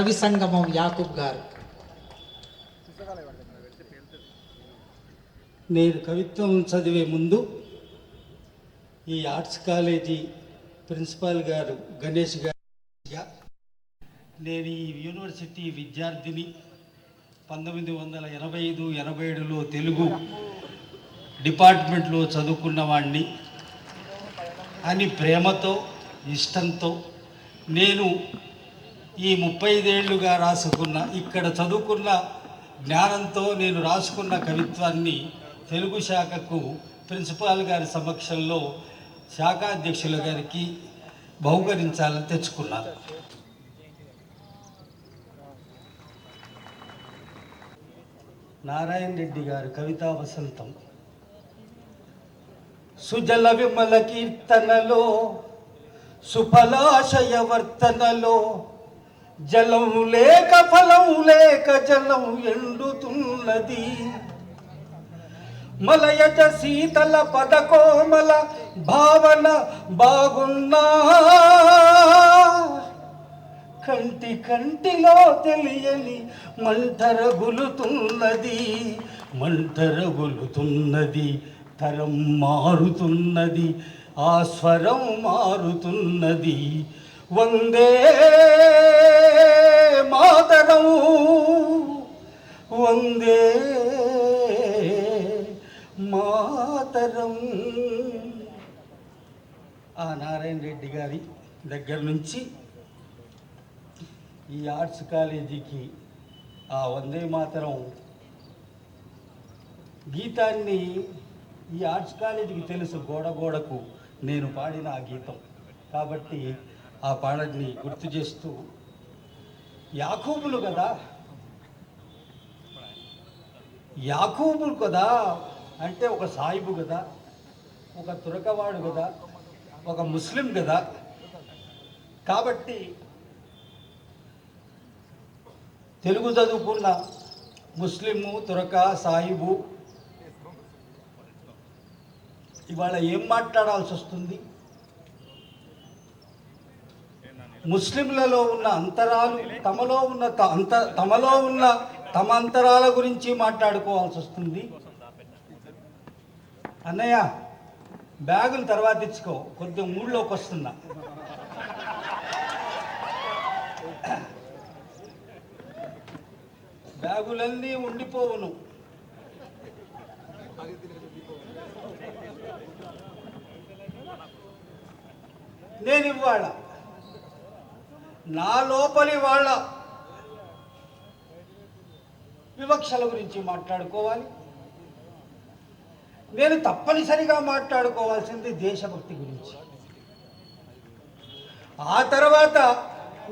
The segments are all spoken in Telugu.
కవి సంగమం యాకూబ్ గారు. నేను కవిత్వం చదివే ముందు ఈ ఆర్ట్స్ కాలేజీ ప్రిన్సిపాల్ గారు గణేష్ గారు నేను ఈ యూనివర్సిటీ విద్యార్థిని పంతొమ్మిది వందల ఎనభై ఐదు ఎనభై ఏడులో తెలుగు డిపార్ట్మెంట్లో చదువుకున్నవాడిని అని ప్రేమతో ఇష్టంతో నేను ఈ ముప్పై ఐదేళ్ళుగా రాసుకున్న ఇక్కడ చదువుకున్న జ్ఞానంతో నేను రాసుకున్న కవిత్వాన్ని తెలుగు శాఖకు ప్రిన్సిపాల్ గారి సమక్షంలో శాఖాధ్యక్షుల గారికి బహుకరించాలని తెచ్చుకున్నాను. నారాయణ రెడ్డి గారు కవితా వసంతం. సుజల విమల కీర్తనలో సుఫలాశయ వర్తనలో జలం లేక ఫలం లేక జలం ఎండుతున్నది. మలయజ శీతల పదకోమల భావన బాగున్నా. కంటి కంటిలో తెలియని మంటరగులుతున్నది మంటరగులుతున్నది తరం మారుతున్నది ఆ స్వరం మారుతున్నది. వందే మాతరం. వందే మాతరం. ఆ నారాయణ రెడ్డి గారి దగ్గర నుంచి ఈ ఆర్ట్స్ కాలేజీకి ఆ వందే మాతరం గీతాన్ని ఈ ఆర్ట్స్ కాలేజీకి తెలుసు గోడ గోడకు నేను పాడిన ఆ గీతం. కాబట్టి ఆ పాడని గుర్తు చేస్తూ యాకూబులు కదా? యాకూబులు కదా? అంటే ఒక సాయిబు కదా? ఒక తురకవాడు కదా? ఒక ముస్లిం కదా? కాబట్టి తెలుగు చదువుకున్న ముస్లిము తురక సాయిబు ఇవాళ ఏం మాట్లాడాల్సి వస్తుంది ముస్లింలలో ఉన్న అంతరాలు తమలో ఉన్న త- అంత తమలో ఉన్న తమ అంతరాల గురించి మాట్లాడుకోవాల్సి వస్తుంది. అన్నయ్య బ్యాగులు తర్వాత ఇచ్చుకో కొద్దిగా మూడులోకి వస్తున్నా. బ్యాగులన్నీ ఉండిపోవును. నేను ఇవ్వాలా? నా లోపలి వాళ్ళ వివక్షల గురించి మాట్లాడుకోవాలి. నేను తప్పనిసరిగా మాట్లాడుకోవాల్సింది దేశభక్తి గురించి. ఆ తర్వాత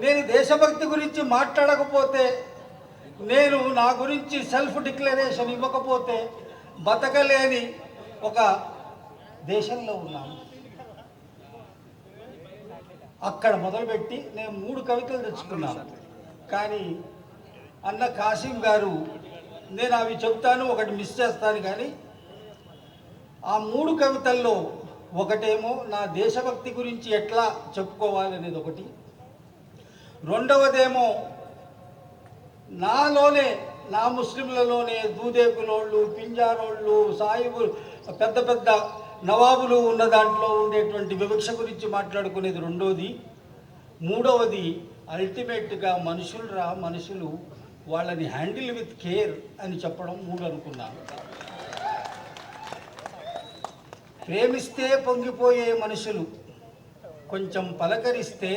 నేను దేశభక్తి గురించి మాట్లాడకపోతే నేను నా గురించి సెల్ఫ్ డిక్లరేషన్ ఇవ్వకపోతే బతకలేని ఒక దేశంలో ఉన్నాను. అక్కడ మొదలుపెట్టి నేను మూడు కవితలు తెచ్చుకున్నాను. కానీ అన్న కాసిం గారు నేను అవి చెప్తాను ఒకటి మిస్ చేస్తాను కానీ ఆ మూడు కవితల్లో ఒకటేమో నా దేశభక్తి గురించి ఎట్లా చెప్పుకోవాలనేది ఒకటి. రెండవదేమో నాలోనే నా ముస్లింలలోనే దూదేకులోళ్ళు పింజారోళ్ళు సాయిబు పెద్ద పెద్ద నవాబులు ఉన్న దాంట్లో ఉండేటువంటి వివక్ష గురించి మాట్లాడుకునేది రెండోది. మూడవది అల్టిమేట్గా మనుషులు రా మనుషులు వాళ్ళని హ్యాండిల్ విత్ కేర్ అని చెప్పడం మూడు అనుకున్నాను ప్రేమిస్తే పొంగిపోయే మనుషులు కొంచెం పలకరిస్తే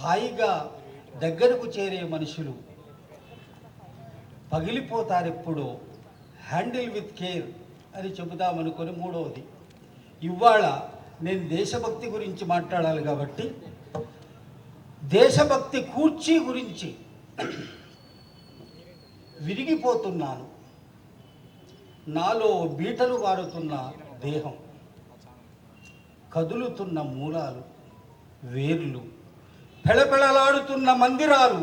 హాయిగా దగ్గరకు చేరే మనుషులు పగిలిపోతారెప్పుడో హ్యాండిల్ విత్ కేర్ అని చెబుదామనుకొని మూడవది. ఇవాళ నేను దేశభక్తి గురించి మాట్లాడాలి కాబట్టి దేశభక్తి కూర్చి గురించి విరిగిపోతున్నాను. నాలో బీటలు వారుతున్న దేహం కదులుతున్న మూలాలు వేర్లు పెళపెళలాడుతున్న మందిరాలు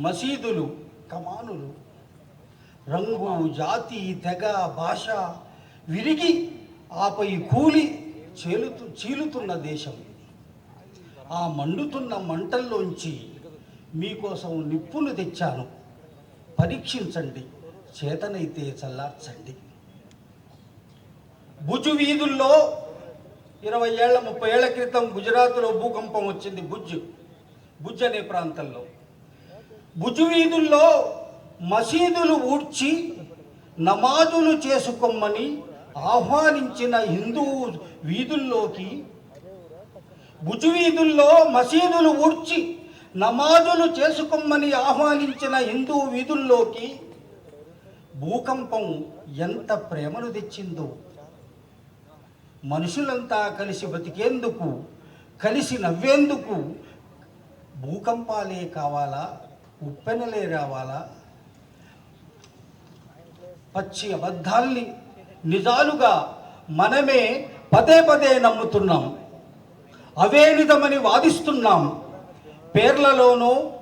మసీదులు కమానులు రంగు జాతి తెగ భాష విరిగి ఆపై కూలి చేలుతు చీలుతున్న దేశం ఆ మండుతున్న మంటల్లోంచి మీకోసం నిప్పులు తెచ్చాను. పరీక్షించండి చేతనైతే చల్లార్చండి. భుజు వీధుల్లో ఇరవై ఏళ్ళ ముప్పై ఏళ్ళ క్రితం గుజరాత్లో భూకంపం వచ్చింది భుజ్ భుజ్ అనే ప్రాంతంలో. భుజు వీధుల్లో మసీదులు ఊడ్చి నమాజులు చేసుకోమని ఆహ్వానించిన హిందూ వీధుల్లోకి భుజువీధుల్లో మసీదులు ఊడ్చి నమాజులు చేసుకోమని ఆహ్వానించిన హిందూ వీధుల్లోకి భూకంపం ఎంత ప్రేమను తెచ్చిందో. మనుషులంతా కలిసి బతికేందుకు కలిసి నవ్వేందుకు భూకంపాలే కావాలా? ఉప్పెనలే రావాలా? పచ్చి అబద్ధాల్ని నిజాలుగా మనమే పదే పదే నమ్ముతున్నాం. అవే నిజమని వాదిస్తున్నాం. పేర్లలోనో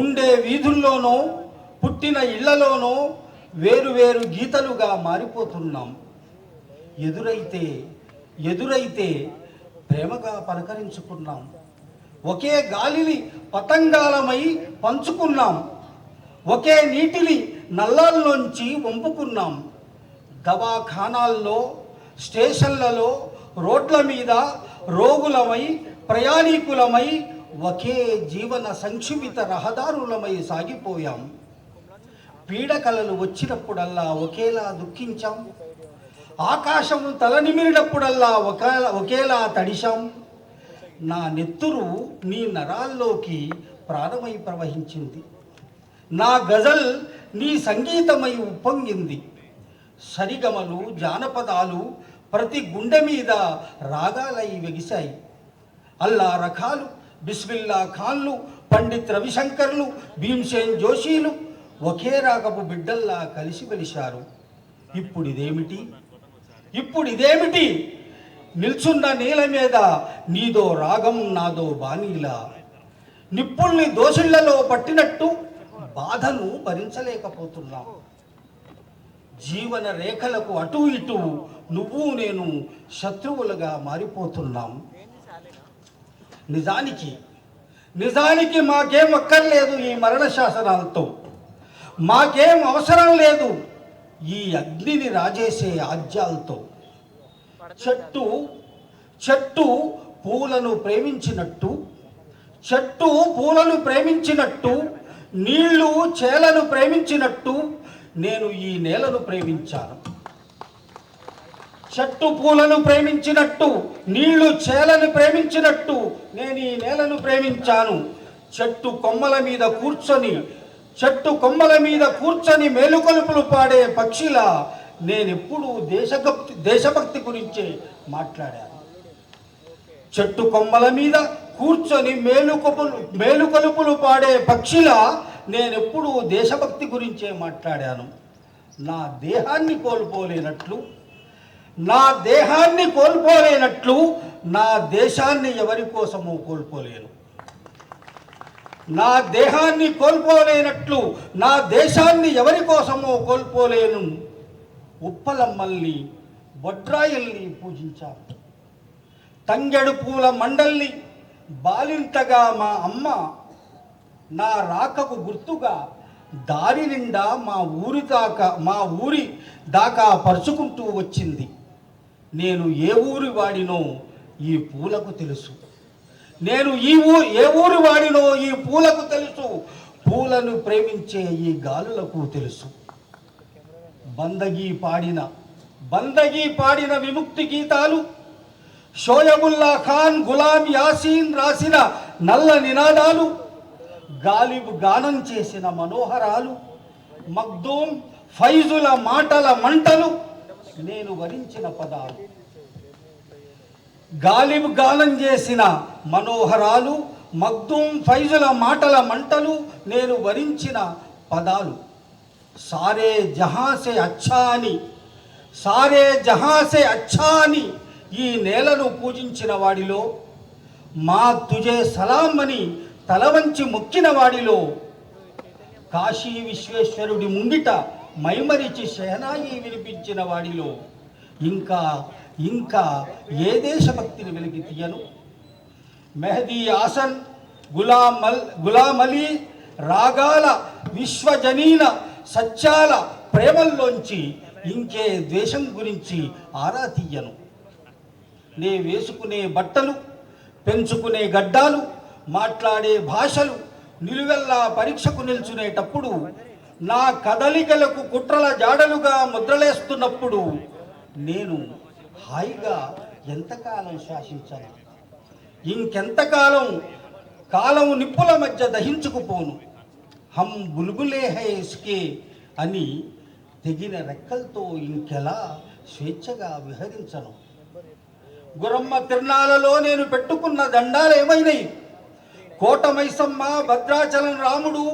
ఉండే వీధుల్లోనో పుట్టిన ఇళ్ళలోనూ వేరువేరు గీతలుగా మారిపోతున్నాం. ఎదురైతే ఎదురైతే ప్రేమగా పలకరించుకున్నాం. ఒకే గాలిని పతంగాలమై పంచుకున్నాం. ఒకే నీటిని నల్లాల్లోంచి వంపుకున్నాం. దవాఖానాల్లో స్టేషన్లలో రోడ్ల మీద రోగులమై ప్రయాణికులమై ఒకే జీవన సంక్షిమిత రహదారులమై సాగిపోయాం. పీడకలలు వచ్చినప్పుడల్లా ఒకేలా దుఃఖించాం. ఆకాశం తలనిమిరినప్పుడల్లా ఒకేలా ఒకేలా తడిశాం. నా నెత్తురు నీ నరాల్లోకి ప్రాణమై ప్రవహించింది. నా గజల్ నీ సంగీతమై ఉప్పొంగింది. సరిగమలు జానపదాలు ప్రతి గుండె మీద రాగాలై వెగిశాయి. అల్లా రఖాలు బిస్మిల్లా ఖాన్లు పండిత్ రవిశంకర్లు భీమ్సేన్ జోషీలు ఒకే రాగపు బిడ్డల్లా కలిసి వెలిశారు. ఇప్పుడు ఇదేమిటి ఇప్పుడు ఇదేమిటి నిల్చున్న నేల మీద నీదో రాగం నాదో బాణీలా. నిప్పుల్ని దోషిళ్ళలో పట్టినట్టు బాధను భరించలేకపోతున్నాం జీవన రేఖలకు అటు ఇటు నువ్వు నేను శత్రువులుగా మారిపోతున్నాం. నిజానికి నిజానికి మాకేం అక్కర్లేదు ఈ మరణ శాసనాలతో మాకేం అవసరం లేదు ఈ అగ్నిని రాజేసే ఆజ్యాలతో చెట్టు చెట్టు పూలను ప్రేమించినట్టు చెట్టు పూలను ప్రేమించినట్టు నీళ్ళు చేలను ప్రేమించినట్టు నేను ఈ నేలను ప్రేమించాను. చెట్టు పూలను ప్రేమించినట్టు నీళ్ళు చేలను ప్రేమించినట్టు నేను ఈ నేలను ప్రేమించాను. చెట్టు కొమ్మల మీద కూర్చొని చెట్టు కొమ్మల మీద కూర్చొని మేలుకొలుపులు పాడే పక్షిలా నేనెప్పుడు దేశభక్తి దేశభక్తి గురించే మాట్లాడాను. చెట్టు కొమ్మల మీద కూర్చొని మేలుకొపులు మేలుకొలుపులు పాడే పక్షిలా నేనెప్పుడు దేశభక్తి గురించే మాట్లాడాను. నా దేహాన్ని కోల్పోలేనట్లు నా దేహాన్ని కోల్పోలేనట్లు నా దేశాన్ని ఎవరి కోసమో కోల్పోలేను. నా దేహాన్ని కోల్పోలేనట్లు నా దేశాన్ని ఎవరి కోసమో కోల్పోలేను. ఉప్పలమ్మల్ని బొడ్రాయిల్ని పూజించాను. తంగెడు పూల మండల్ని బాలింతగా మా అమ్మ నా రాకకు గుర్తుగా దారి నిండా మా ఊరి దాకా మా ఊరి దాకా పరుచుకుంటూ వచ్చింది. నేను ఏ ఊరి వాడినో ఈ పూలకు తెలుసు. నేను ఈ ఊ ఏ ఊరి వాడినో ఈ పూలకు తెలుసు. పూలను ప్రేమించే ఈ గాలులకు తెలుసు. బందగీ పాడిన బందగీ పాడిన విముక్తి గీతాలు షోయబుల్లా ఖాన్ గులాం యాసీన్ రాసిన నల్ల నినాదాలు గాలిబు గానం చేసిన మనోహరాలు మగ్దూమ్ ఫైజుల మాటల మంటలు నేను వరించిన పదాలు. గాలిబు గానం చేసిన మనోహరాలు మగ్దూమ్ ఫైజుల మాటల మంటలు నేను వరించిన పదాలు. సారే జహాసే అచ్చా అని సారే జహాసే అచ్చా అని ఈ నేలను పూజించిన వాడిలో మా తుజే సలాం అని తల మొక్కిన వాడిలో కాశీ విశ్వేశ్వరుడి ముంగిట మైమరిచి షెహనాయి వినిపించిన వాడిలో ఇంకా ఇంకా ఏ దేశభక్తిని వెలికి తీయను? మెహదీ ఆసన్ గులామల్ గులామలి రాగాల విశ్వజనీన సత్యాల ప్రేమల్లోంచి ఇంకే ద్వేషం గురించి ఆరా తీయను. నీ వేసుకునే బట్టలు పెంచుకునే గడ్డాలు మాట్లాడే భాషలు నిలువెల్లా పరీక్షకు నిల్చునేటప్పుడు నా కదలికలకు కుట్రల జాడలుగా ముద్రలేస్తున్నప్పుడు నేను హాయిగా ఎంతకాలం శాసించను ఇంకెంతకాలం కాలం నిప్పుల మధ్య దహించుకుపోను? హం బుల్బులే హై ఇస్కే అని తెగిన రెక్కలతో ఇంకెలా స్వేచ్ఛగా విహరించను? గురమ్మ తిరునాళ్ళలో నేను పెట్టుకున్న దండాలు ఏమైనాయి? కోట మైసమ్మ భద్రాచలం రాముడు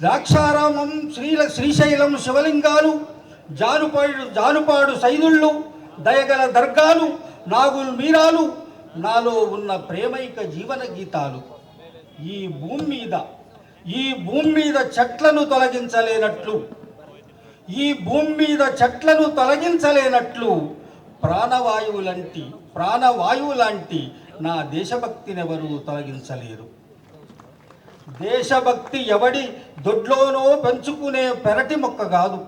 ద్రాక్షారామం శ్రీల శ్రీశైలం శివలింగాలు జానుపాడు జానుపాడు సైదుళ్ళు దయగల దర్గాలు నాగుల్ మీరాలు నాలో ఉన్న ప్రేమైక జీవన గీతాలు. ఈ భూమి మీద ఈ భూమి మీద చెట్లను తొలగించలేనట్లు ఈ భూమి మీద చెట్లను తొలగించలేనట్లు ప్రాణవాయువు లాంటి ప్రాణవాయువు లాంటి నా దేశభక్తినెవరూ తొలగించలేరు. దేశభక్తి ఎవడి దొడ్లోనో పెంచుకునే పెరటి మొక్క కాదు.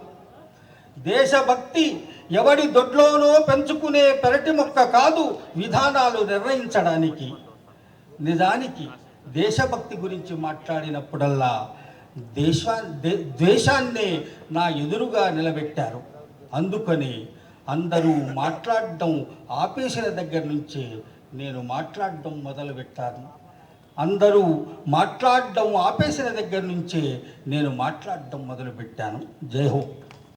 దేశభక్తి ఎవడి దొడ్లోనో పెంచుకునే పెరటి మొక్క కాదు విధానాలు నిర్ణయించడానికి. నిజానికి దేశభక్తి గురించి మాట్లాడినప్పుడల్లా దేశా దే- ద్వేషాన్నే నా ఎదురుగా నిలబెట్టారు. అందుకని అందరూ మాట్లాడడం ఆపేసిన దగ్గర నుంచే నేను మాట్లాడడం మొదలు పెట్టాను అందరూ మాట్లాడడం ఆపేసిన దగ్గర నుంచే నేను మాట్లాడడం మొదలుపెట్టాను. జై హో.